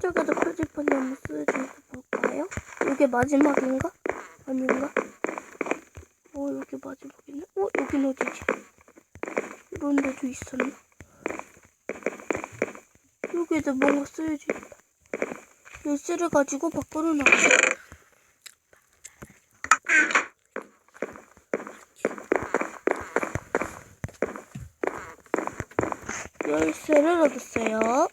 저쪽에도 표지판이 한번 쓰여져 볼까요? 이게 마지막인가? 아닌가? 어 여기 마지막이네. 어 여긴 어디지? 이런 데도 있었나? 여기에도 뭔가 쓰여져 있다. 열쇠를 가지고 밖으로 나가자. 열쇠를 얻었어요.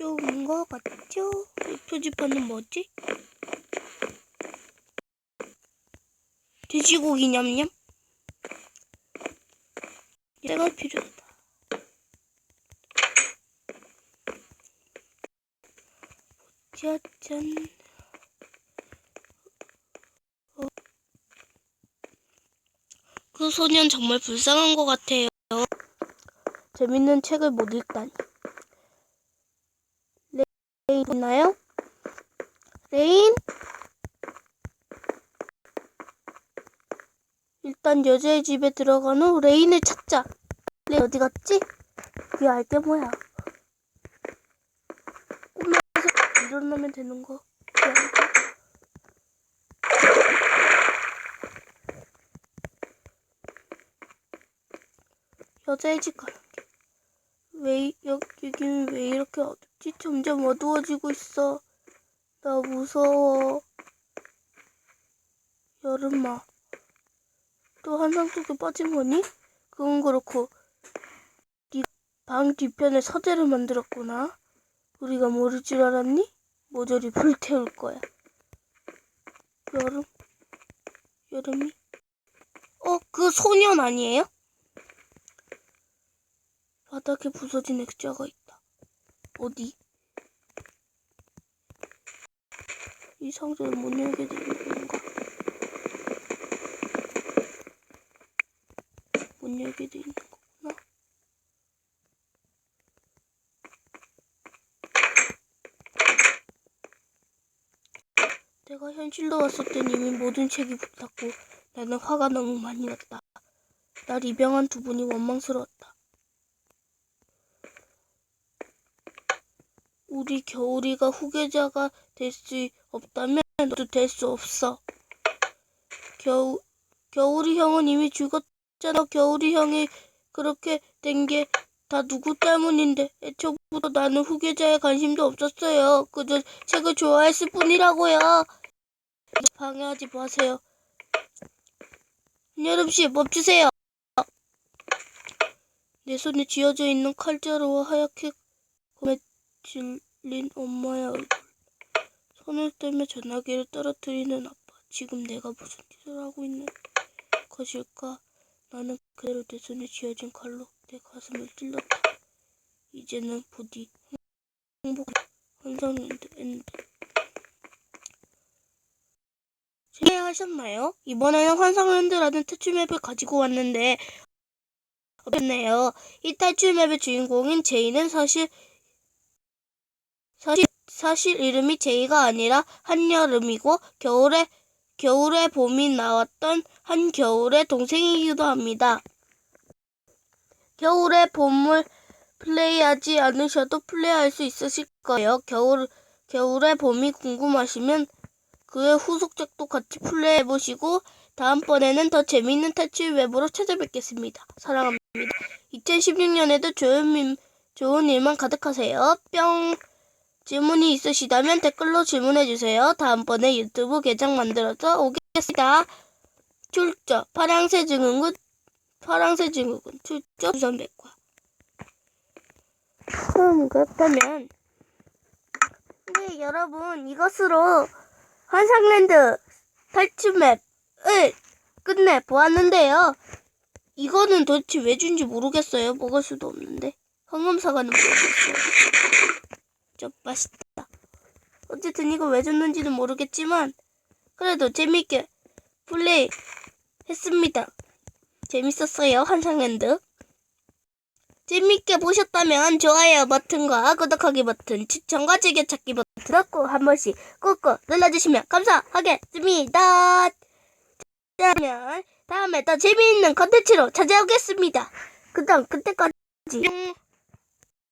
저쪽인 것 같죠? 이 표지판은 뭐지? 돼지고기 냠냠? 내가 필요하다. 짜잔. 어. 그 소년 정말 불쌍한 것 같아요. 재밌는 책을 못 읽다니. 레인 있나요? 레인? 일단 여자의 집에 들어간 후 레인을 찾자. 레인 어디 갔지? 그게 알게 뭐야? 꿈에서 일어나면 되는 거. 여자의 집 가는 길. 왜, 이- 여, 여기는 왜 이렇게 어둡 지? 점점 어두워지고 있어. 나 무서워. 여름아. 또 한상 속에 빠진 거니? 그건 그렇고, 네방 뒤편에 서재를 만들었구나. 우리가 모를 줄 알았니? 모조리 불태울 거야. 여름, 여름이. 어, 그 소년 아니에요? 바닥에 부서진 액자가 있다. 어디? 이 상자를 못 열게 되는 건가? 못 열게 되는 거구나. 내가 현실로 왔을 땐 이미 모든 책이 불탔고 나는 화가 너무 많이 났다. 날 입양한 두 분이 원망스러웠다. 우리 겨울이가 후계자가 될 수 없다면 너도 될 수 없어. 겨우, 겨울이 형은 이미 죽었잖아. 겨울이 형이 그렇게 된 게 다 누구 때문인데 애초부터 나는 후계자에 관심도 없었어요. 그저 책을 좋아했을 뿐이라고요. 방해하지 마세요. 여름 씨 멈추세요. 내 손에 쥐어져 있는 칼자루와 하얗게 검에 질린 엄마의 얼굴. 손을 떼며 전화기를 떨어뜨리는 아빠. 지금 내가 무슨 짓을 하고 있는 것일까? 나는 그대로 내 손에 쥐어진 칼로 내 가슴을 찔렀다. 이제는 부디 행복한 환상랜드 엔드. 재미하셨나요? 이번에는 환상랜드라는 탈출맵을 가지고 왔는데 어땠네요. 이 탈출맵의 주인공인 제이는 사실 사실 사실 이름이 제이가 아니라 한여름이고 겨울에 겨울에 봄이 나왔던 한겨울의 동생이기도 합니다. 겨울에 봄을 플레이하지 않으셔도 플레이할 수 있으실 거예요. 겨울 겨울에 봄이 궁금하시면 그의 후속작도 같이 플레이해 보시고 다음번에는 더 재미있는 탈출 웹으로 찾아뵙겠습니다. 사랑합니다. 2016년에도 좋은, 일- 좋은 일만 가득하세요. 뿅! 질문이 있으시다면 댓글로 질문해주세요. 다음번에 유튜브 계정 만들어서 오겠습니다. 출처 파랑새 증후군 파랑새 증후군 출처 부산백과 음 그렇다면 네 여러분 이것으로 환상랜드 탈출맵을 끝내 보았는데요. 이거는 도대체 왜 준지 모르겠어요. 먹을 수도 없는데 황금사과는 모르겠어요. 좀 맛있다. 어쨌든 이거 왜 줬는지는 모르겠지만 그래도 재밌게 플레이 했습니다. 재밌었어요 환상랜드. 재밌게 보셨다면 좋아요 버튼과 구독하기 버튼, 추천과 즐겨찾기 버튼 꼭 한 번씩 꾹꾹 눌러주시면 감사하겠습니다. 그러면 다음에 더 재미있는 컨텐츠로 찾아오겠습니다. 그럼 그때까지 뿅.